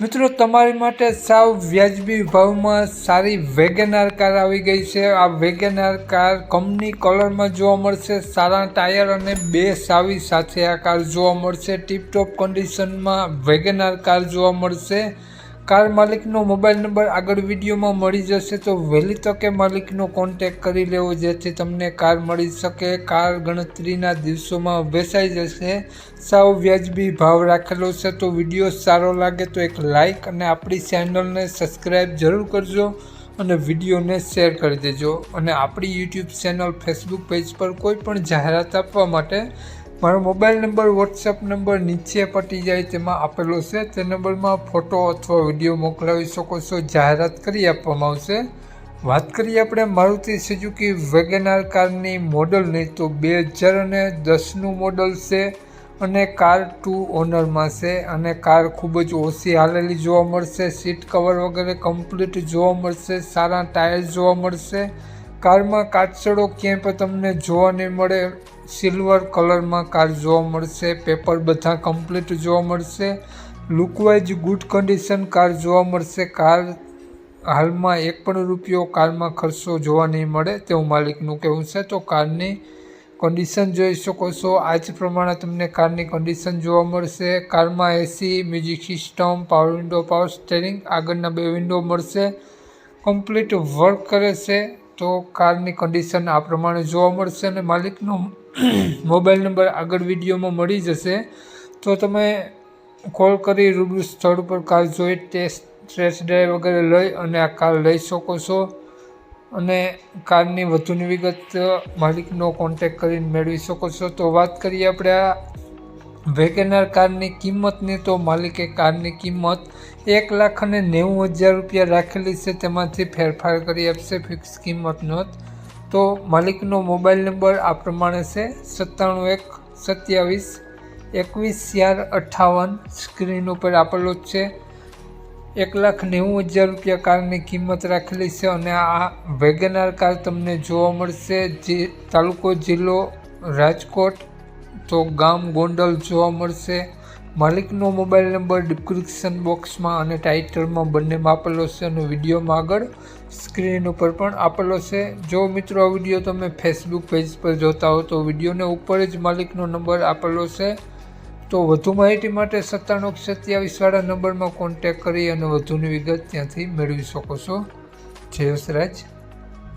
મિત્રો, તમારી માટે સાવ વ્યાજબી ભાવમાં સારી વેગેનાર કાર આવી ગઈ છે. આ વેગેનાર કાર કંપની કલરમાં જોવા મળશે. સારા ટાયર અને બે સાવી સાથે આ કાર જોવા મળશે. ટીપટોપ કન્ડિશનમાં વેગેનાર કાર જોવા મળશે. કાર માલિકનો મોબાઈલ નંબર આગળ વિડીયોમાં મળી જશે, તો વહેલી તકે માલિકનો કોન્ટેક કરી લેવો, જેથી તમને કાર મળી શકે. કાર ગણતરીના દિવસોમાં વેચાઈ જશે. સાવ વ્યાજબી ભાવ રાખેલો છે, તો વીડિયો સારો લાગે તો એક લાઈક અને આપણી ચેનલને સબસ્ક્રાઈબ જરૂર કરજો અને વિડીયોને શેર કરી દેજો. અને આપણી યુટ્યુબ ચેનલ ફેસબુક પેજ પર કોઈ પણ જાહેરાત આપવા માટે મારો મોબાઈલ નંબર, વોટ્સએપ નંબર નીચે પટી જાય તેમાં આપેલો છે. તે નંબરમાં ફોટો અથવા વીડિયો મોકલાવી શકો છો. જાહેરાત કરી આપવામાં આવશે. વાત કરીએ આપણે મારુતિ સુઝુકી વેગેનાર કારની મોડલની. તો બે હજાર અને દસનું મોડલ છે અને કાર ટુ ઓનરમાં છે અને કાર ખૂબ જ ઓછી હાલેલી જોવા મળશે. સીટ કવર વગેરે કમ્પ્લીટ જોવા મળશે. સારા ટાયર જોવા મળશે. કારમાં કાચડો ક્યાંય પણ તમને જોવા નહીં મળે. સિલ્વર કલરમાં કાર જોવા મળશે પેપર બધા કમ્પ્લીટ જોવા મળશે. લુકવાઇઝ ગુડ કન્ડિશન કાર જોવા મળશે. કાર હાલમાં એક પણ રૂપિયો કારમાં ખર્ચો જોવા નહીં મળે તેવું માલિકનું કહેવું છે. તો કારની કન્ડિશન જોઈ શકો છો. આ જ પ્રમાણે તમને કારની કન્ડિશન જોવા મળશે. કારમાં AC music system power window power steering આગળના બે વિન્ડો મળશે. કમ્પ્લીટ વર્ક કરે છે. તો કારની કન્ડિશન આ પ્રમાણે જોવા મળશે અને માલિકનો મોબાઈલ નંબર આગળ વિડીયોમાં મળી જશે. તો તમે કોલ કરી રૂબરૂ સ્થળ પર કાર જોઈ, ટેસ્ટ ટેસ્ટ ડ્રાઈવ વગેરે લઈ અને આ કાર લઈ શકો છો. અને કારની વધુની વિગત માલિકનો કોન્ટેક કરીને મેળવી શકો છો. તો વાત કરીએ આપણે આ વેગેનાર કારની કિંમતની. તો માલિકે કારની કિંમત એક લાખ અને નેવું હજાર રૂપિયા રાખેલી છે. તેમાંથી ફેરફાર કરી આપશે. ફિક્સ કિંમત નોંધ તો માલિકનો મોબાઈલ નંબર આ પ્રમાણે છે, સત્તાણું એક, સત્યાવીસ, એકવીસ, ચાર અઠ્ઠાવન સ્ક્રીન ઉપર આપેલો જ છે. એક લાખ નેવું હજાર રૂપિયા કારની કિંમત રાખેલી છે અને આ વેગેનાર કાર તમને જોવા મળશે. જે તાલુકો જિલ્લો રાજકોટ, તો ગામ ગોંડલ જોવા મળશે. માલિકનો મોબાઈલ નંબર ડિસ્ક્રિપ્શન બોક્સમાં અને ટાઇટલમાં બંનેમાં આપેલો છે અને વિડીયોમાં આગળ સ્ક્રીન ઉપર પણ આપેલો છે. જો મિત્રો, આ વીડિયો તમે ફેસબુક પેજ પર જોતા હો તો વિડીયોને ઉપર જ માલિકનો નંબર આપેલો છે. તો વધુ માહિતી માટે સત્તાણું સત્યાવીસવાળા નંબરમાં કોન્ટેક કરી અને વધુની વિગત ત્યાંથી મેળવી શકો છો. જય